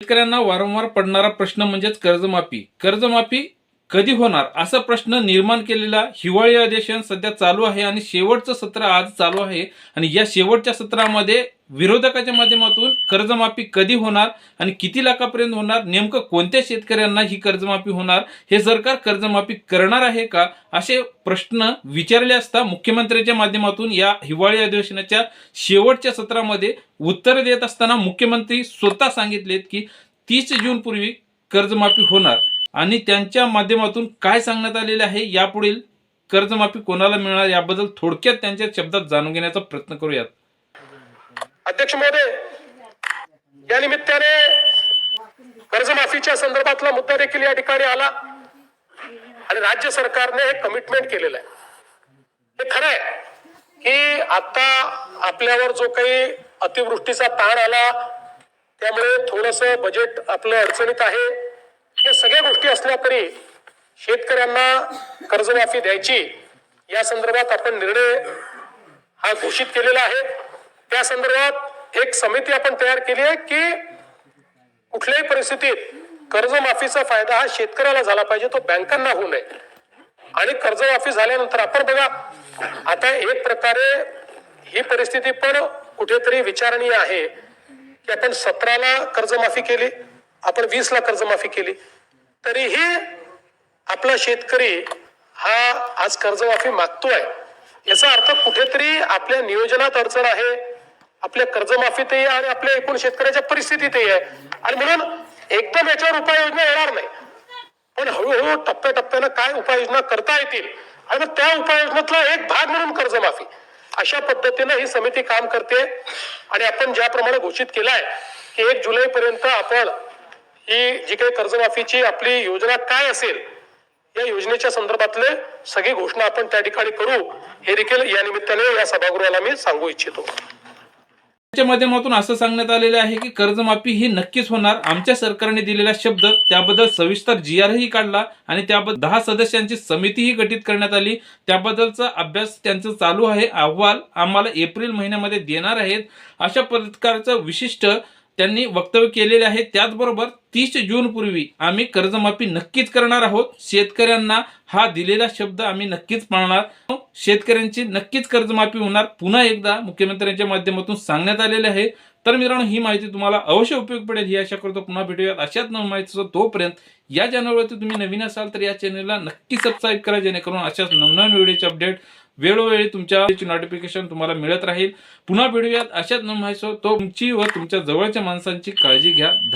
शेतकऱ्यांना वारंवार पडणारा प्रश्न म्हणजेच कर्जमाफी. कर्जमाफी कधी होणार? असा प्रश्न निर्माण केलेला हिवाळी अधिवेशन सध्या चालू आहे आणि शेवटचं सत्र आज चालू आहे. आणि या शेवटच्या सत्रामध्ये विरोधकाच्या माध्यमातून कर्जमाफी कधी होणार आणि किती लाखापर्यंत होणार? नेमकं कोणत्या शेतकऱ्यांना ही कर्जमाफी होणार? हे सरकार कर्जमाफी करणार आहे का? असे प्रश्न विचारले असता मुख्यमंत्र्यांच्या माध्यमातून या हिवाळी अधिवेशनाच्या शेवटच्या सत्रामध्ये उत्तर देत असताना मुख्यमंत्री स्वतः सांगितलेत की तीस जून पूर्वी कर्जमाफी होणार. आणि त्यांच्या माध्यमातून काय सांगण्यात आलेले आहे यापुढील कर्जमाफी कोणाला मिळणार याबद्दल थोडक्यात त्यांच्या शब्दात जाणून घेण्याचा प्रयत्न करूयात. अध्यक्ष महोदय या निमित्ताने कर्जमाफीच्या संदर्भातला मुद्दा देखील या ठिकाणी आला आणि राज्य सरकारने हे कमिटमेंट केलेलं आहे. हे खरं आहे की आता आपल्यावर जो काही अतिवृष्टीचा ताण आला त्यामुळे थोडस बजेट आपलं अडचणीत आहे. या सगळ्या गोष्टी असल्या तरी शेतकऱ्यांना कर्जमाफी द्यायची या संदर्भात आपण निर्णय हा घोषित केलेला आहे. त्या संदर्भात एक समिती आपण तयार केली आहे की कुठल्याही परिस्थितीत कर्जमाफीचा फायदा हा शेतकऱ्याला झाला पाहिजे तो बँकांना होऊ नये. आणि कर्जमाफी झाल्यानंतर आपण बघा आता एक प्रकारे ही परिस्थिती पण कुठेतरी विचारणीय आहे की आपण सतराला कर्जमाफी केली. आपण वीसला कर्जमाफी केली. तरीही आपला शेतकरी हा आज कर्जमाफी मागतोय. याचा अर्थ कुठेतरी आपल्या नियोजनात अडचण आहे. आपल्या कर्जमाफीतही आहे आणि आपल्या एकूण शेतकऱ्याच्या परिस्थितीतही आहे. आणि म्हणून एकदम याच्यावर उपाययोजना येणार नाही. पण हळूहळू टप्प्याटप्प्यानं काय उपाययोजना करता येतील आणि मग त्या उपाययोजनेतला एक भाग म्हणून कर्जमाफी. अशा पद्धतीनं ही समिती काम करते. आणि आपण ज्याप्रमाणे घोषित केलाय की एक जुलै पर्यंत आपण ही जी काही कर्जमाफीची आपली योजना काय असेल या योजनेच्या संदर्भातले सगळी घोषणा आपण त्या ठिकाणी करू. हे देखील या निमित्ताने या सभागृहाला मी सांगू इच्छितो. त्यांच्या माध्यमातून असं सांगण्यात आलेलं आहे की कर्जमाफी ही नक्कीच होणार. आमच्या सरकारने दिलेला शब्द त्याबद्दल सविस्तर जी आरही काढला आणि त्याबद्दल दहा सदस्यांची समितीही गठीत करण्यात आली. त्याबद्दलचा अभ्यास त्यांचं चालू आहे. अहवाल आम्हाला एप्रिल महिन्यामध्ये देणार आहेत. अशा प्रकारचं विशिष्ट त्यांनी वक्तव्य केलेले आहे. त्याचबरोबर तीस जून पूर्वी आम्ही कर्जमाफी नक्कीच करणार आहोत. शेतकऱ्यांना हा दिलेला शब्द आम्ही नक्कीच पाळणार. शेतकऱ्यांची नक्कीच कर्जमाफी होणार. पुन्हा एकदा मुख्यमंत्र्यांच्या माध्यमातून सांगण्यात आलेले आहे. तर मित्रांनो ही माहिती तुम्हाला अवश्य उपयोग पडेल. ही आशा करतो पुन्हा भेटूयात. अशाच नवीन माहितीचं तोपर्यंत या चॅनलवरती तुम्ही नवीन असाल तर या चॅनलला नक्की सबस्क्राईब करा जेणेकरून अशाच नवनवीन व्हिडिओचे अपडेट वेळोवेळी तुमच्या नोटिफिकेशन तुम्हाला मिळत राहील. पुन्हा भेटूयात अशाच नवीन माहिती तो तुमची व तुमच्या जवळच्या माणसांची काळजी घ्या.